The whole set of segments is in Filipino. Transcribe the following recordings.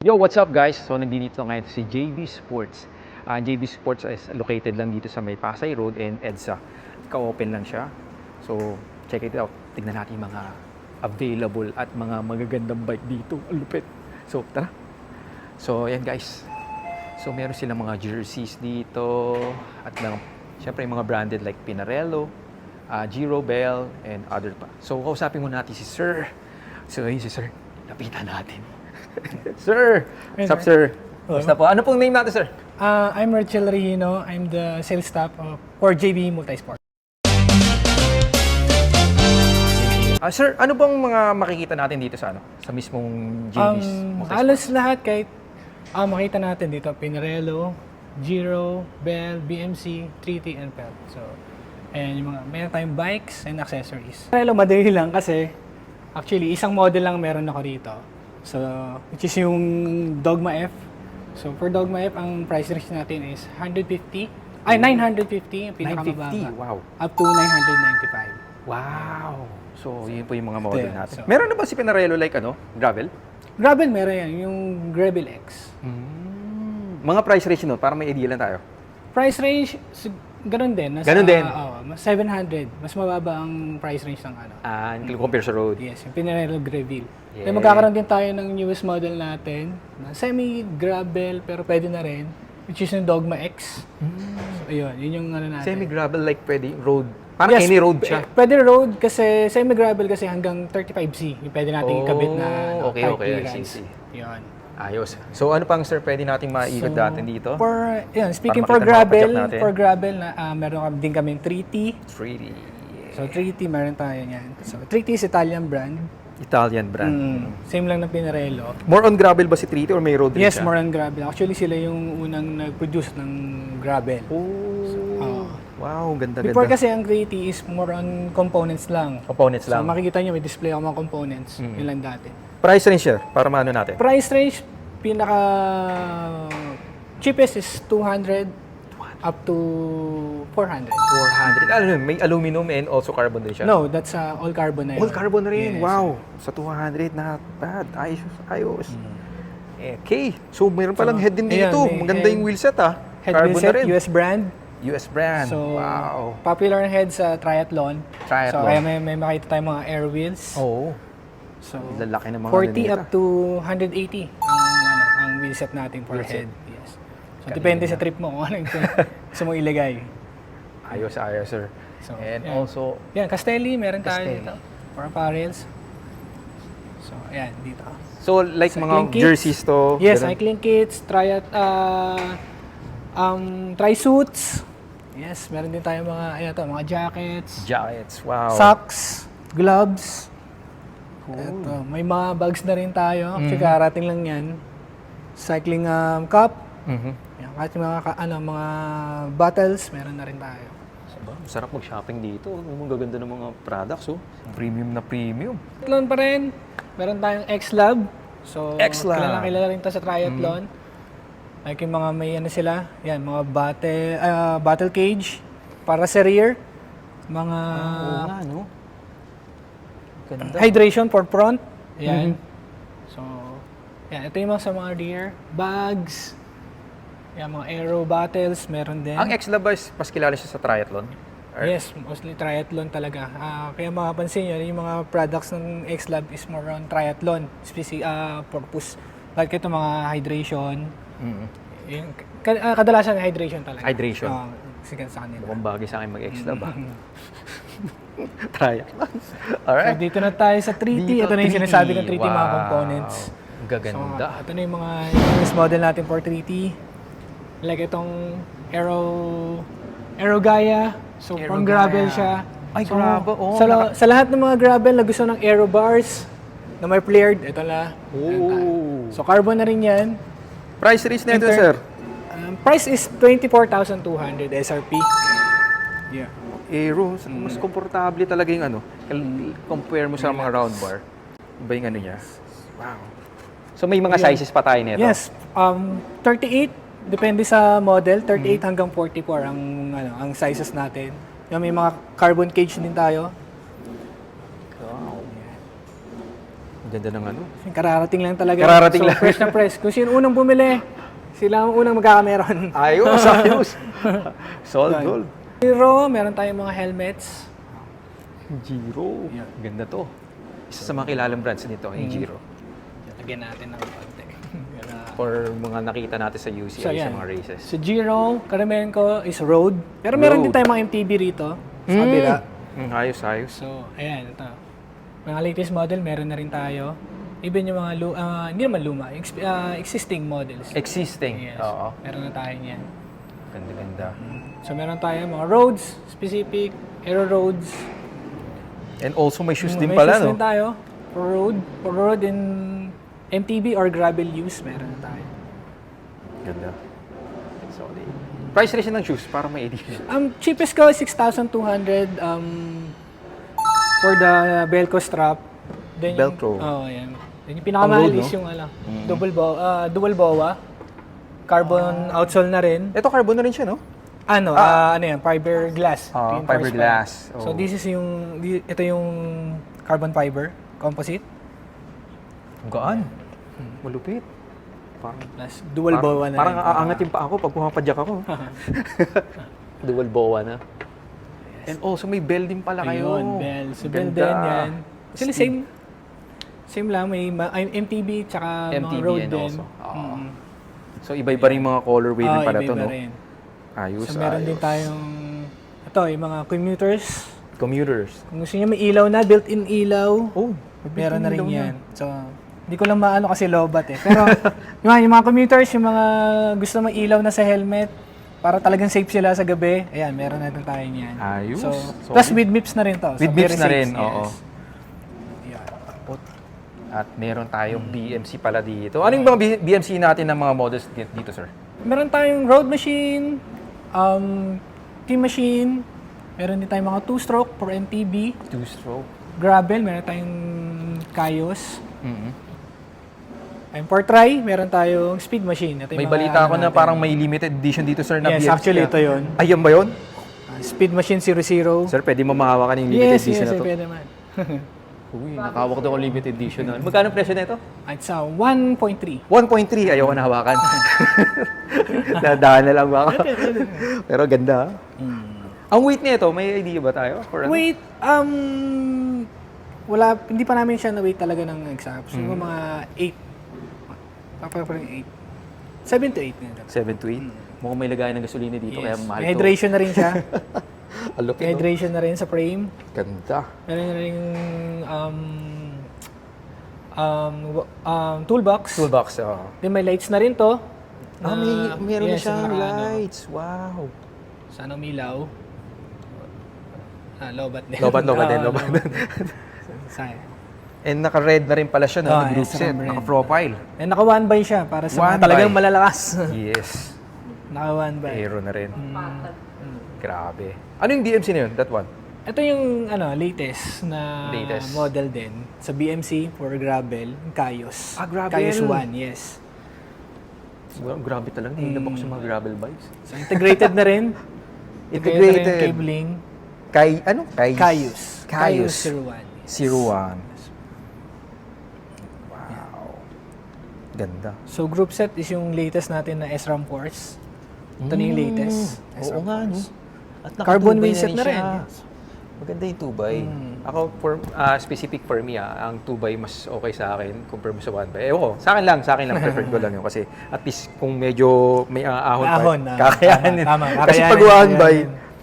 Yo, what's up guys? So nandito ngayon si JB Sports. Ang JB Sports is located lang dito sa may Pasay Road and EDSA. Ka-open lang siya. So check it out. Tignan natin yung mga available at mga magagandang bike dito. Ang lupit. So tara. So ayan guys. So meron silang mga jerseys dito at mga, syempre yung mga branded like Pinarello, uh, Giro Bell, and other pa. So kausapin mo natin si Sir. So ayun si Sir. Lapitan natin. sir! What's up, sir? Basta po. Ano pong name natin, sir? Uh, I'm Rachel Regino. I'm the sales staff of, for JB Multisport. Ah, sir, ano bang mga makikita natin dito sa ano? Sa mismong JB's Um, Multisport? halos lahat kahit ah, makita natin dito, Pinarello, Giro, Bell, BMC, 3T, and Pelt. So, ayan yung mga, meron tayong bikes and accessories. Pinarello, madali lang kasi actually, isang model lang meron ako dito. So, which is yung Dogma F. So, for Dogma F, ang price range natin is 150, ay 950, yung pinakamababa. 950. Wow. Up to 995. Wow. So, yun po yung mga model Yeah, natin. so- Meron na ba si Pinarello like ano? Gravel? Gravel meron yan, yung Gravel X. Mga price range nun, para may idea lang tayo. Price range, sig- ganun din. Nasa, Ganun din? oo, mas 700. Mas mababa ang price range ng ano. Ah, compare sa road. Yes, yung Pinarello Gravel. Yeah. Then magkakaroon din tayo ng newest model natin, na semi-gravel pero pwede na rin, which is yung Dogma X. So, ayun, yun yung ano natin. Semi-gravel like pwede, road. Parang Yes, any road siya. Pwede road kasi semi-gravel kasi hanggang 35C. Yung pwede natin Oh, ikabit na ano, okay, okay, I see, see. Yun. Ayos. So, ano pang sir pwede nating maikot So, natin dito? For, yun, speaking for gravel, for gravel, na, ah, meron kami din kami 3T. 3D. So 3T meron tayo niyan. So 3T is Italian brand. Italian brand. Mm, same lang ng Pinarello. More on gravel ba si 3D or may road Yes, siya? more on gravel. Actually sila yung unang nag-produce ng gravel. Oh. wow, ganda Before ganda. kasi ang 3T is more on components lang. Components So lang. makikita nyo may display ako mga components. Mm. Yun lang dati. Price range siya para maano natin. Price range, pinaka cheapest is 200 up to 400. 400. Ano yun, may aluminum and also carbon din siya. No, that's uh, all carbon na yun. All carbon na rin. Yes. Wow. Sa 200, not bad. Ayos. Ayos. Okay. So, mayroon palang So, head din ayan, dito. may Maganda head. yung wheelset ah. Head carbon wheel set, na rin. US brand. US brand. So, wow. popular head sa triathlon. Triathlon. So, kaya may, may makita tayong mga air wheels. Oo. So, Lalaki ng mga 40 ganito. up to 180 ang, ano, ang wheel set natin for Wheel set. head. Yes. So, depende sa trip mo kung ano yung gusto mo ilagay. Ayos, ayos, sir. So, and yan. also, Yan, Castelli, meron tayo Castelli. dito. For apparels. So, ayan, dito. so like Cycling mga kits. jerseys to. Yes, ganun. cycling kits, triat, uh, um, tri-suits. Yes, meron din tayo mga, ayan to, mga jackets, Jackets. Wow. socks, gloves. Cool. Ito, may mga bags na rin tayo. Actually, Mhm. karating lang yan. Cycling um, cup. Mhm. Yan, kahit yung mga, ka- ano, mga bottles, meron na rin tayo. Diba? Sarap mag-shopping dito. Ang gaganda ng mga products, oh. Premium na premium. Triathlon pa rin. Meron tayong X-Lab. So, X-Lab. kilala kilala rin to sa triathlon. Like yung mga may ano sila, yan, mga battle, ah, battle cage para sa rear. Mga Oo nga, no? Ganda. hydration for front. Yan. Mhm. So, yan, ito yung mga sa mga rear. Bags. Yan, mga aero battles, meron din. Ang X-Lab ba is pas kilala siya sa triathlon? Or- Yes, mostly triathlon talaga. Ah, kaya mapapansin nyo, yung mga products ng X-Lab is more on triathlon, specific ah, purpose. Like ito mga hydration, Mhm. yung, ah, kadalasan hydration talaga. Hydration. Ah, sige sa kanila. Mukhang bagay sa akin mag-X-Lab, ah. Triathlon. So Alright. dito na tayo sa 3T. Dito, ito na yung 3T. sinasabi ng 3T mga Wow. components. Ang Gaganda. So, ito na yung mga newest model natin for 3T. Like itong Aero Aero Gaia. So, Aero pang gravel Gaia. siya. Ay, So, grabe. Oo, sa, naka- sa lahat ng mga gravel na gusto ng aero bars na may flared, ito na. Oh. So, carbon na rin yan. Price range na ito, Inter- sir. Um, price is 24,200 SRP. Yeah. Aero, mas komportable talaga yung ano. Compare mo sa mga round bar. Iba yung ano niya. Wow. So may mga Ayan. sizes pa tayo nito. Yes. Um, 38, depende sa model, 38 hanggang 44 ang ano, ang sizes natin. Yung may mga carbon cage din tayo. Wow. Ganda ng ano. Kararating lang talaga. Kararating so, lang. fresh na fresh. Kung sino unang bumili, sila ang unang magkakameron. Ayos, ayos. Sold gold. Hero, meron tayong mga helmets. Giro. Ganda to. Isa sa mga kilalang brands nito, Mm. yung Giro. Lagyan natin ng konti. Para- For mga nakita natin sa UCI, So, sa yan. mga races. Sa Giro, karamihan ko is road. Pero meron Road. din tayong mga MTB rito. Sa kabila. Mm, ayos, ayos. So, ayan, ito. Mga latest model, meron na rin tayo. Even yung mga, lu- ah, hindi naman luma, ex- ah, existing models. Existing. Yes, Oo. meron na tayo niyan. Ganda, ganda. So, meron tayo mga roads, specific, aero roads. And also may shoes Mm, din may pala, shoes no? din tayo. For road, for road and MTB or gravel use, meron na tayo. Ganda. Solid. Price range ng shoes para may idea. Ang cheapest ko, 6,200 um, for the Velcro strap. Then Velcro. Oh, yan. Then yung pinakamahal road, is no? yung ano, double, bo ah, dual BOA. Carbon outsole na rin. Ito carbon na rin siya, no? Ano, ah, ano yan, fiberglass. Ah, Reinforced fiberglass. fiber. So Oh. this is yung, di- ito yung carbon fiber, composite. Ang gaan. Malupit. Parang, Plus dual parang, BOA na Parang rin. aangatin pa ako pag pumapadyak ako. Dual boa na. And also may bell din pala kayo. Ayun, bell. So bell Ganda. din yan. Actually, same, same lang. May ma- ay, MTB tsaka mga MTB road and din. also. Oo. Mm. So iba-iba rin mga colorway din Ah, pala to, iba-iba no? rin. Ayos, So meron ayos. din tayong, ito, yung mga commuters. Commuters. Kung gusto niyo may ilaw na, built-in ilaw, Oh, meron na rin yan. So, hindi ko lang maano kasi lobat eh. Pero, yung, yung mga commuters, yung mga gusto may ilaw na sa helmet, para talagang safe sila sa gabi, ayan, meron na din tayo niyan. Ayos. So, Solid. plus with MIPS na rin to. So, With MIPS very na rin, yes. oo. Yan. At meron tayong BMC pala dito. Ano yung mga BMC natin ng mga models di- dito, sir? Meron tayong road machine, um, team machine, meron din tayong mga two-stroke for MTB, Two-stroke. gravel, meron tayong Kaios. mm And for try, meron tayong speed machine. Ito May mga balita ako ano na natin. parang may limited edition dito, sir, na Yes, BMC. actually, ah. ito yun. Ayun ba yun? Uh, speed machine 00. Sir, pwede mo mahawakan yung limited yes, edition yes, na to. pwede man. Uy, nakawak daw ang limited edition na. Magkano presyo na ito? It's uh, 1.3. 1.3. Ayoko na hawakan. Nadaan na lang baka. Pero ganda. ah. Ang weight nito, may idea ba tayo? For ano? Wait, um, wala, hindi pa namin siya na-weight talaga ng exact. So, Mm. mga 8. Parang parang 8. 7 to 8 nga. 7 to 8. Mukhang may lagayan ng gasolina dito, kaya Yes. mahal May to. hydration na rin siya. No? hydration na rin sa frame. Ganda. Meron na rin um, um, um, toolbox. Toolbox, oh. Then may lights na rin to. Ah, may, meron na yes, siyang naka- ano, lights. Wow. Sana umilaw. Ah, lobat din. Lobat, lobat din, Oo, lobat. Sayang. And naka-red na rin pala siya, no? Ah, na group yes, set, naka-profile. And naka one by siya para sa mga talagang malalakas. yes. Naka one by. Aero na rin. Mm. Grabe. Ano yung BMC na yun? That one? Ito yung ano, latest na Latest. model din sa BMC for gravel, Kaios. Ah, gravel. Kaios 1, yes. Gra- Grabe talaga. Nahilap ako sa mga gravel bikes. So integrated na rin. Integrated. na rin cabling. Kay, ano? Kay... Kaios. Kaios. 01. yes. 01. Wow. Ganda. So group set is yung latest natin na SRAM Force. Ito na yung latest. Mm. Oo nga, no? At Carbon wheelset na rin. siya. yes. Maganda yung tubay. Mm. Ako, for, ah, specific for me, ah, ang tubay mas okay sa akin compare mo sa one by. Ewan ko, sa akin lang, sa akin lang, preferred ko lang yun. Kasi at least kung medyo may ah, ahon, May pa, ahon, ah. kakayanin. Tama, tama, Kasi pag one by,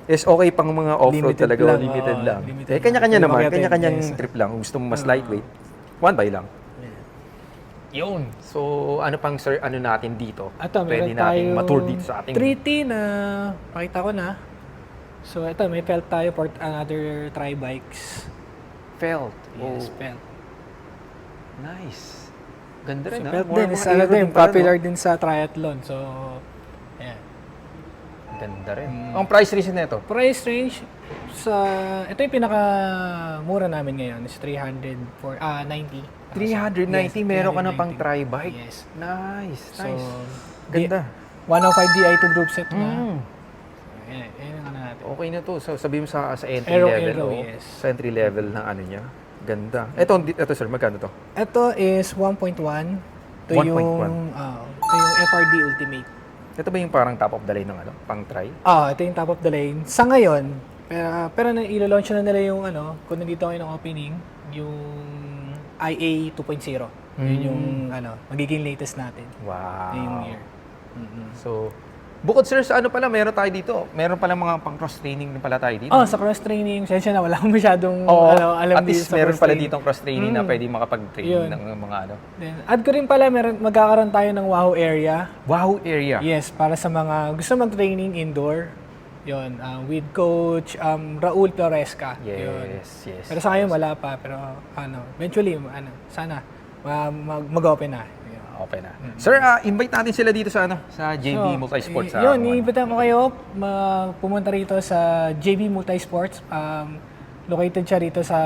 is okay pang mga off-road Limited talaga, lang, limited oo, lang. limited eh, kanya-kanya naman, kanya-kanyang yes. trip lang. Gusto mo mas lightweight, one by lang. Yun. So, ano pang sir, ano natin dito? Ito, Pwede meron nating tayo matur dito sa ating 3T na pakita ko na. So ito, may felt tayo for another tri bikes. felt. Yes, Oh, felt. nice. Ganda So rin, ah. felt More din, mga ano aero din, pala, no? popular din sa triathlon. So, ayan. Ganda rin. Mm. Ang price reason nito? Price range sa ito yung pinaka mura namin ngayon is 300 for ah 90. 390, Yes, meron ka na 390. pang tri-bike. Yes. Nice, So, nice. Ganda. Di, 105 Di2 group set na. Mm. Ayan, ayan ano natin. Okay na to. So, sabi mo sa, sa entry Aero, level. aero, oh. yes. Sa entry level ng ano niya. Ganda. Ito, ito sir, magkano to? Ito is 1.1. Ito 1.1. yung, ah, ito yung FRD Ultimate. Ito ba yung parang top of the line ng ano, pang try? Ah, ito yung top of the lane. Sa ngayon, pero, pero na ilo-launch na nila yung ano, kung nandito kayo ng opening, yung IA 2.0. Yun yung ano, magiging latest natin. Wow. Ngayong year. Mm-mm. So, bukod sir sa ano pala, meron tayo dito. Meron pala mga pang cross training din pala tayo dito. Oh, sa cross training, sensya na wala akong masyadong Oo, ano, alam at dito least sa meron cross pala training. ditong cross training na Mm. pwede makapag-train Yun. ng mga ano. Then, add ko rin pala, meron, magkakaroon tayo ng WOW area. Wow area. Yes, para sa mga gusto mag-training indoor. Yon, uh, with coach um, Raul Floresca. Yun. Yes, yes. Pero sa ngayon wala pa, pero ano, eventually ano, sana ma- mag- mag-open na. Yun. Okay na. Sir, ah, invite natin sila dito sa ano, sa JB So, Multisports. sa yun, mga ano. iimbitahan ko kayo ma- pumunta rito sa JB Multisports. Um, located siya rito sa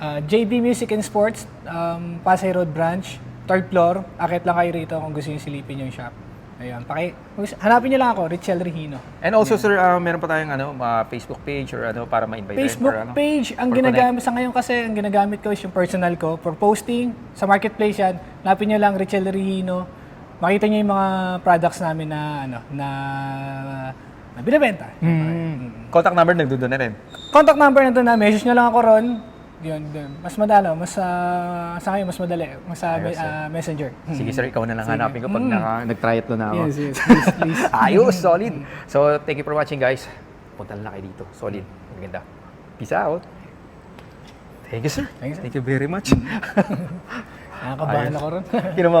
uh, JB Music and Sports, um, Pasay Road Branch, third floor. Akit lang kayo rito kung gusto nyo silipin yung shop. Ayun, paki, hanapin nyo lang ako, Richel Regino. And also, sir, ah, meron pa tayong ano, mga Facebook page or ano, para ma-invite Facebook for, ano, page, ang ginagamit sa ngayon kasi, ang ginagamit ko is yung personal ko for posting sa marketplace yan. Hanapin nyo lang Richel Regino. Makita nyo yung mga products namin na ano na na binibenta. Mm. Contact number nagdoon na rin. Contact number na doon na message nyo lang ako ron. Yun, dun. Mas madalo, mas ah, sa ngayon mas madali, mas sa Ayos, ah, messenger. Sige, sir, ikaw na lang hanapin ko pag naka, nag-triathlon na ako. Yes, yes, please, please. Ayos, solid. So, thank you for watching, guys. Punta na kayo dito. Solid. Maganda. Peace out. Thank you, sir. Thank you, sir. Thank you very much. Nakakabahan ako ron. Kinamang